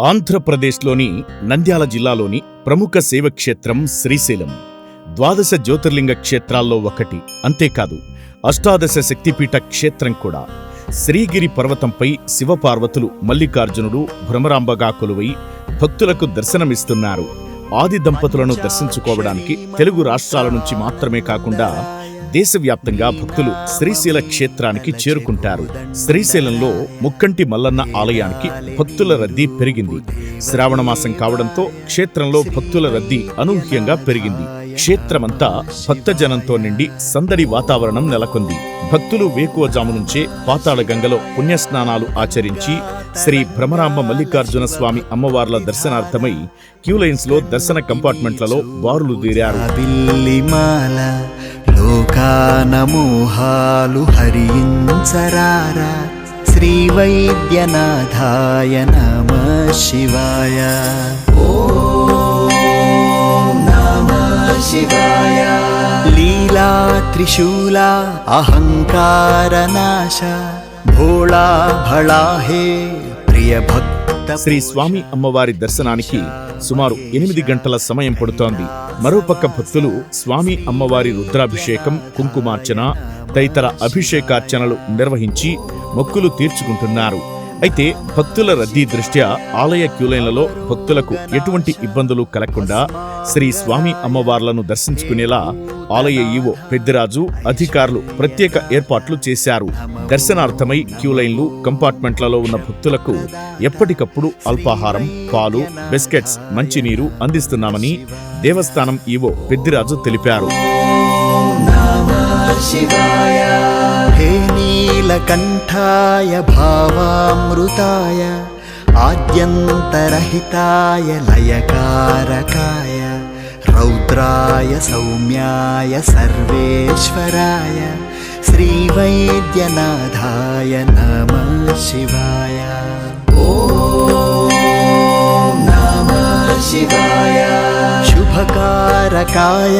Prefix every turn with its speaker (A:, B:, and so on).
A: ఆంధ్రప్రదేశ్లోని నంద్యాల జిల్లాలోని ప్రముఖ శైవక్షేత్రం శ్రీశైలం. ద్వాదశ జ్యోతిర్లింగ క్షేత్రాల్లో ఒకటి. అంతేకాదు అష్టాదశ శక్తిపీఠ క్షేత్రం కూడా. శ్రీగిరి పర్వతంపై శివపార్వతులు మల్లికార్జునుడు భ్రమరాంబగా కొలువై భక్తులకు దర్శనమిస్తున్నారు. ఆది దంపతులను దర్శించుకోవడానికి తెలుగు రాష్ట్రాల నుంచి మాత్రమే కాకుండా దేశవ్యాప్తంగా భక్తులు శ్రీశైల క్షేత్రానికి చేరుకుంటారు. శ్రీశైలంలో ముక్కంటి మల్లన్న ఆలయానికి భక్తుల రద్దీ పెరిగింది. శ్రావణ మాసం కావడంతో క్షేత్రంలో భక్తుల రద్దీ అనూహ్యంగా పెరిగింది. క్షేత్రమంతా భక్తజనంతో నిండి సందడి వాతావరణం నెలకొంది. భక్తులు వేకువజాము నుంచే పాతాళ గంగలో పుణ్యస్నానాలు ఆచరించి శ్రీ భ్రమరాంబ మల్లికార్జున స్వామి అమ్మవార్ల దర్శనార్థమై క్యూలైన్స్లో దర్శన కంపార్ట్మెంట్లలో బారులు తీరారు.
B: బిల్లిమాల లోకానమోహాలు హరించరారా. శ్రీ వైద్యనాథాయ నమ శివాయ. ఓం శివాయ లీలా త్రిశూల అహంకారనాశ భోళా భళా హే ప్రియ భక్త
A: శ్రీ స్వామి అమ్మవారి దర్శనానికి సుమారు ఎనిమిది గంటల సమయం పడుతోంది. మరోపక్క భక్తులు స్వామి అమ్మవారి రుద్రాభిషేకం కుంకుమార్చన తదితర అభిషేకార్చనలు నిర్వహించి మొక్కులు తీర్చుకుంటున్నారు. అయితే భక్తుల రద్దీ దృష్ట్యా ఆలయ క్యూలైన్లలో భక్తులకు ఎటువంటి ఇబ్బందులు కలగకుండా శ్రీ స్వామి అమ్మవార్లను దర్శించుకునేలా ఆలయ ఈవో పెద్దిరాజు అధికారులు ప్రత్యేక ఏర్పాట్లు చేశారు. దర్శనార్థమై క్యూలైన్లు కంపార్ట్మెంట్లలో ఉన్న భక్తులకు ఎప్పటికప్పుడు అల్పాహారం పాలు బిస్కెట్స్ మంచినీరు అందిస్తున్నామని దేవస్థానం ఈవో పెద్దిరాజు తెలిపారు.
B: హే నీలకంఠాయ భావామృతాయ ఆద్యంతరహితాయ లయకారకా రౌద్రాయ సౌమ్యాయ సర్వేశ్వరాయ శ్రీవైద్యనాథాయ నమ శివాయ. ఓం నమ శివాయ. శుభకారకాయ